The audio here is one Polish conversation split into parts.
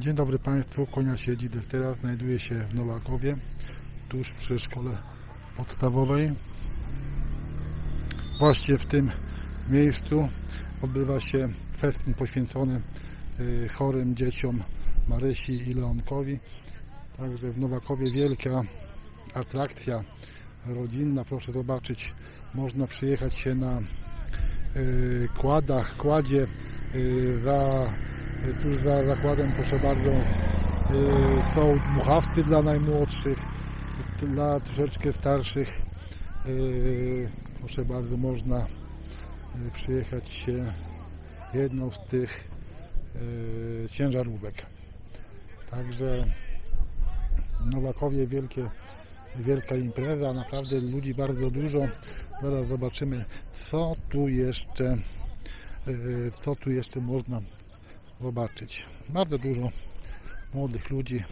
Dzień dobry Państwu, Konia siedzi teraz znajduje się w Nowakowie, tuż przy szkole podstawowej. Właśnie w tym miejscu odbywa się festyn poświęcony y, chorym dzieciom Marysi i Leonkowi. Także w Nowakowie wielka atrakcja rodzinna. Proszę zobaczyć, można przyjechać się na y, kładach, kładzie y, za, tuż za zakładem, proszę bardzo, y, są dmuchawcy dla najmłodszych, dla troszeczkę starszych. y, Proszę bardzo, można y, przyjechać się jedną z tych ciężarówek. Także Nowakowie wielkie, wielka impreza, naprawdę ludzi bardzo dużo. Zaraz zobaczymy, co tu jeszcze, co tu jeszcze można zobaczyć. Bardzo dużo młodych ludzi.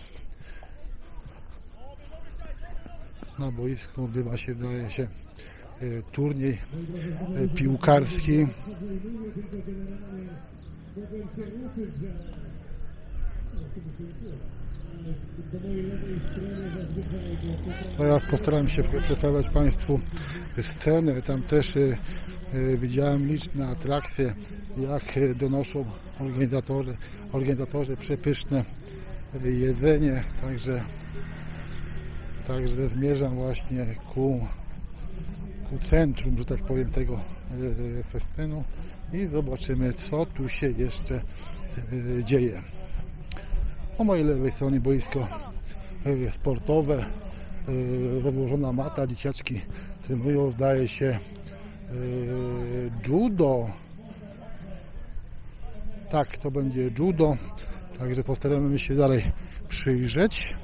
Na boisku odbywa się, daje się y, turniej y, piłkarski. Teraz postaram się przedstawiać Państwu scenę. Tam też y, widziałem liczne atrakcje, jak donoszą organizatorzy, organizatorzy przepyszne y, jedzenie. Także, także zmierzam właśnie ku, ku centrum, że tak powiem, tego y, festynu i zobaczymy, co tu się jeszcze dzieje. Po mojej lewej stronie boisko sportowe, rozłożona mata, dzieciaczki trenują, zdaje się judo. Tak, to będzie judo, także postaramy się dalej przyjrzeć.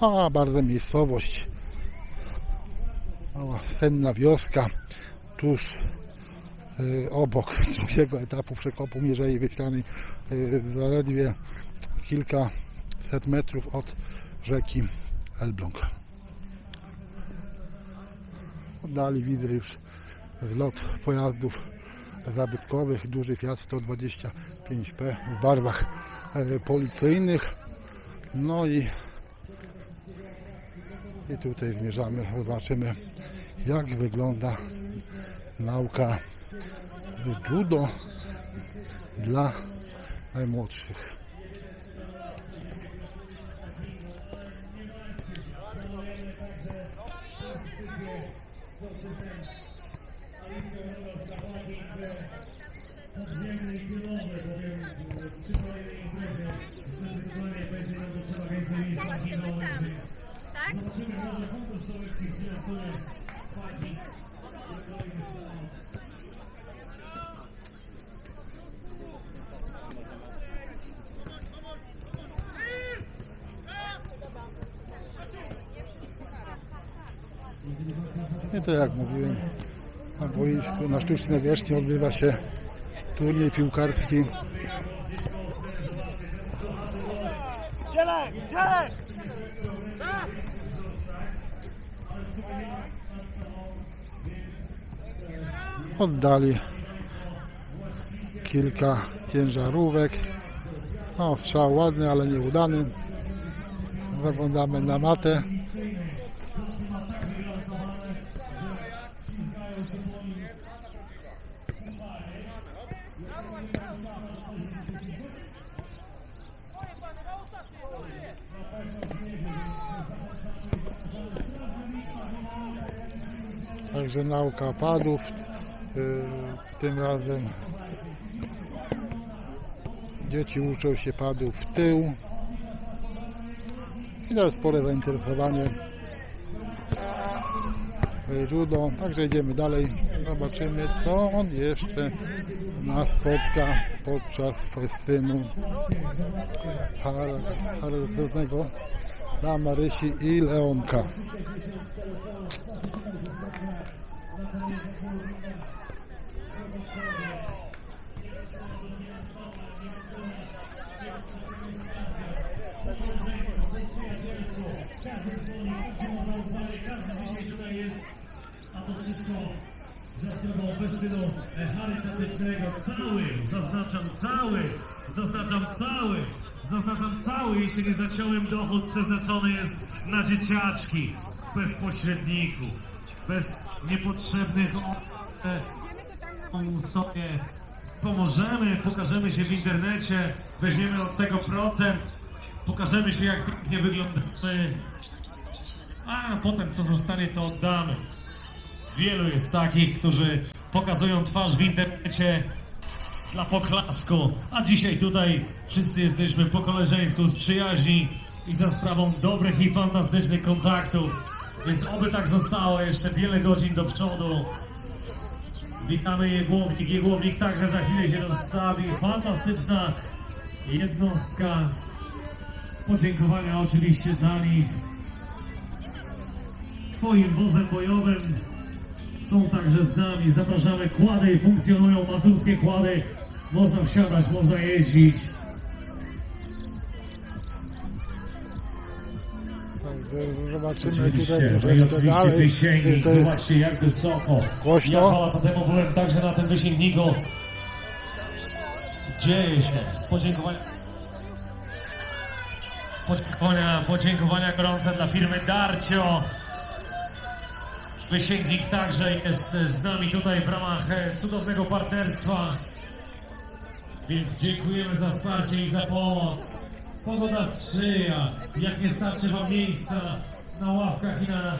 A, bardzo miejscowość. Mała senna wioska, tuż y, obok drugiego etapu przekopu Mierzei Wyślanej, y, zaledwie kilkaset metrów od rzeki Elbląg. Dali widzę już zlot pojazdów zabytkowych, duży Fiat 125P w barwach e, policyjnych. No i, i tutaj zmierzamy, zobaczymy jak wygląda nauka judo dla najmłodszych. Tak? I to jak mówiłem, na boisku, na sztucznej nawierzchni odbywa się turniej piłkarski. Zielek! Zielek! Oddali kilka ciężarówek. No, strzał ładny, ale nieudany. Zaglądamy na matę. Także nauka padów. Yy, Tym razem dzieci uczą się padów w tył. I to jest spore zainteresowanie judo. Także idziemy dalej. Zobaczymy, co on jeszcze nas spotka podczas festynu char- charytatywnego dla Marysi i Leonka. Festynu charytatywnego. Cały, zaznaczam cały, zaznaczam cały, zaznaczam cały, jeśli nie zaciąłem dochód przeznaczony jest na dzieciaczki, bez pośredników, bez niepotrzebnych e, sobie. Pomożemy, pokażemy się w internecie, weźmiemy od tego procent, pokażemy się jak pięknie wyglądamy, a potem co zostanie to oddamy. Wielu jest takich, którzy pokazują twarz w internecie dla poklasku, a dzisiaj tutaj wszyscy jesteśmy po koleżeńsku z przyjaźni i za sprawą dobrych i fantastycznych kontaktów, więc oby tak zostało jeszcze wiele godzin do przodu. Witamy Jegłownik. Jegłownik także za chwilę się rozstawi. Fantastyczna jednostka. Podziękowania oczywiście nich. Swoim wozem bojowym są także z nami. Zapraszamy kłady, funkcjonują mazurskie kłady. Można wsiadać, można jeździć. Także zobaczymy tutaj troszeczkę dalej. To jest zobaczcie jak wysoko. Głośno. Ja dwa lata temu byłem także na tym wysięgniku. Dzieje się. Podziękowania. Podziękowania, podziękowania gorące dla firmy Darcio. Wysięgnik także jest z nami tutaj w ramach e, cudownego partnerstwa. Więc dziękujemy za wsparcie i za pomoc. Pogoda sprzyja. Jak nie starczy Wam miejsca na ławkach i na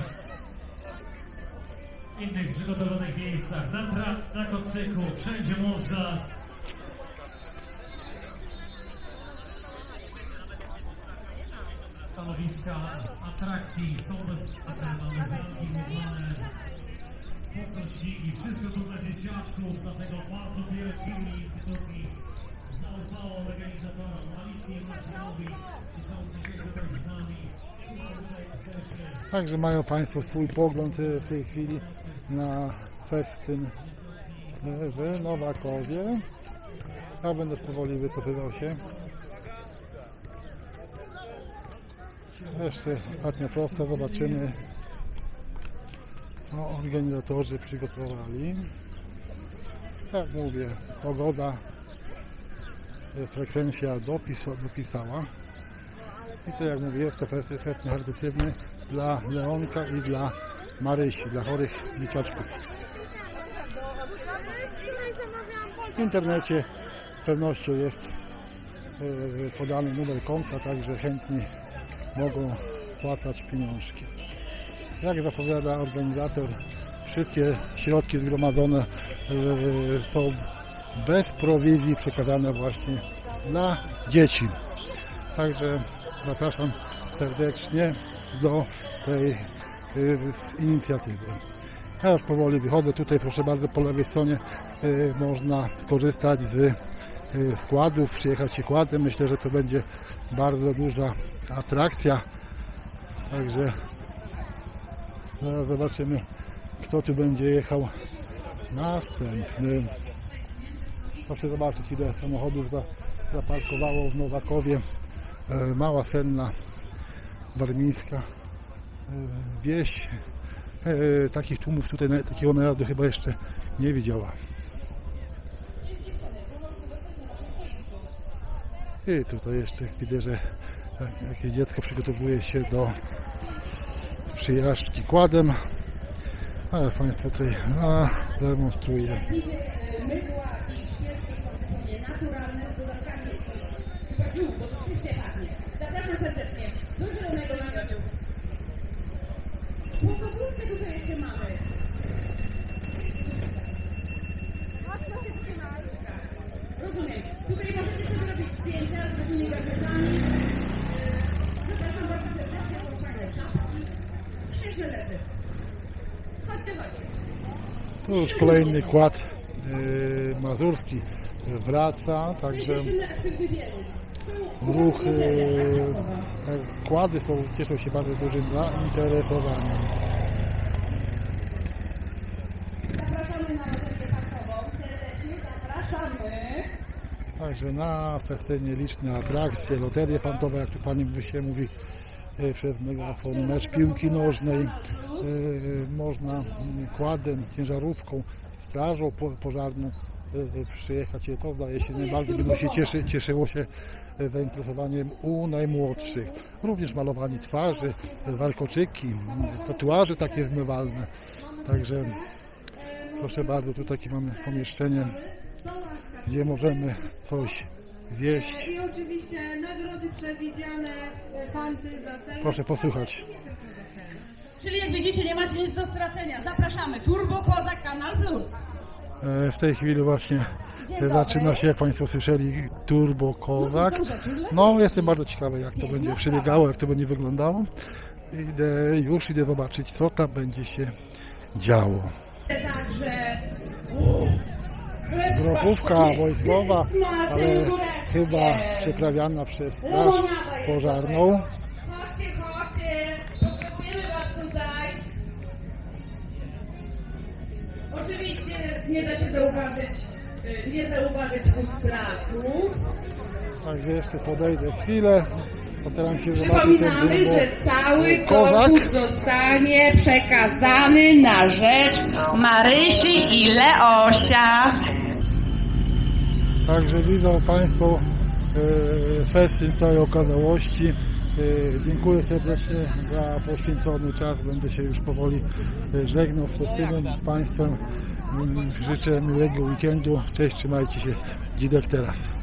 innych przygotowanych miejscach, na, na kocyku, wszędzie można. Stanowiska atrakcji są bezpłatne, zamki budowlane, podnośniki, wszystko tu dla dzieciaczków, dlatego bardzo wiele firm i instytucji zaufało organizatorom, Alicji i Marcinowi, i są dzisiaj tutaj z nami. Także mają Państwo swój pogląd e, w tej chwili na festyn e, w Nowakowie. Ja będę powoli wycofywał się. Jeszcze ostatnia prosta, zobaczymy co organizatorzy przygotowali. Jak mówię, pogoda, e, frekwencja dopis, dopisała. I to jak mówię, jest to fest- festyn charytatywny dla Leonka i dla Marysi, dla chorych dzieciaczków. W internecie z pewnością jest e, podany numer konta, także chętni mogą płacać pieniążki. Jak zapowiada organizator, wszystkie środki zgromadzone e, są bez prowizji przekazane właśnie dla dzieci. Także zapraszam serdecznie do tej y, inicjatywy. Ja już powoli wychodzę. Tutaj proszę bardzo po lewej stronie y, można skorzystać z y, składów, przyjechać się kładem. Myślę, że to będzie bardzo duża atrakcja. Także zaraz zobaczymy kto tu będzie jechał następny. Proszę zobaczyć ile samochodów za- zaparkowało w Nowakowie. E, Mała Senna warmińska e, wieś. E, Takich tłumów tutaj, takiego najazdu chyba jeszcze nie widziała. I tutaj jeszcze widzę, że jakieś dziecko przygotowuje się do przyjażdżki kładem. Ale Państwo tutaj a, demonstruje. tutaj jeszcze mamy. Rozumiem. Tutaj możecie sobie robić zdjęcia z gadżetami. Zapraszam bardzo serdecznie. Chodźcie, chodźcie. To już kolejny kład e, mazurski wraca, także ruch, e, kłady są, cieszą się bardzo dużym zainteresowaniem. Zapraszamy na loterię parkową. Serdecznie zapraszamy. Także na festynie liczne atrakcje, loterie fantowe, jak tu Pani się mówi e, przez megafon, mecz piłki nożnej, e, można mm, kładem, ciężarówką strażą po, pożarną y, przyjechać. To zdaje się najbardziej będą się cieszy, cieszyło się zainteresowaniem u najmłodszych. Również malowanie twarzy, warkoczyki, y, tatuaże takie zmywalne. Także proszę bardzo, tu takie mamy pomieszczenie, gdzie możemy coś wieść. I oczywiście nagrody przewidziane, e, fanty za. Proszę posłuchać. Czyli jak widzicie, nie macie nic do stracenia. Zapraszamy. Turbo Kozak Kanal Plus. E, W tej chwili właśnie zaczyna się, jak Państwo słyszeli, Turbo Kozak. No, jestem bardzo ciekawy, jak to będzie przebiegało, jak to będzie wyglądało. Idę, już idę zobaczyć, co tam będzie się działo. Także Grochówka wojskowa, ale chyba przeprawiana przez straż pożarną. Chodźcie, chodźcie. Potrzebujemy was tutaj. Oczywiście nie da się zauważyć, y, nie zauważyć strachu. Także jeszcze podejdę chwilę, postaram się zobaczyć ten Przypominamy, że cały kozak. zostanie przekazany na rzecz Marysi i Leosia. Także widzą Państwo e, festyn całej okazałości. E, Dziękuję serdecznie za poświęcony czas. Będę się już powoli e, żegnał z festynem z Państwem. Mm, Życzę miłego weekendu. Cześć, trzymajcie się. Dzidek teraz.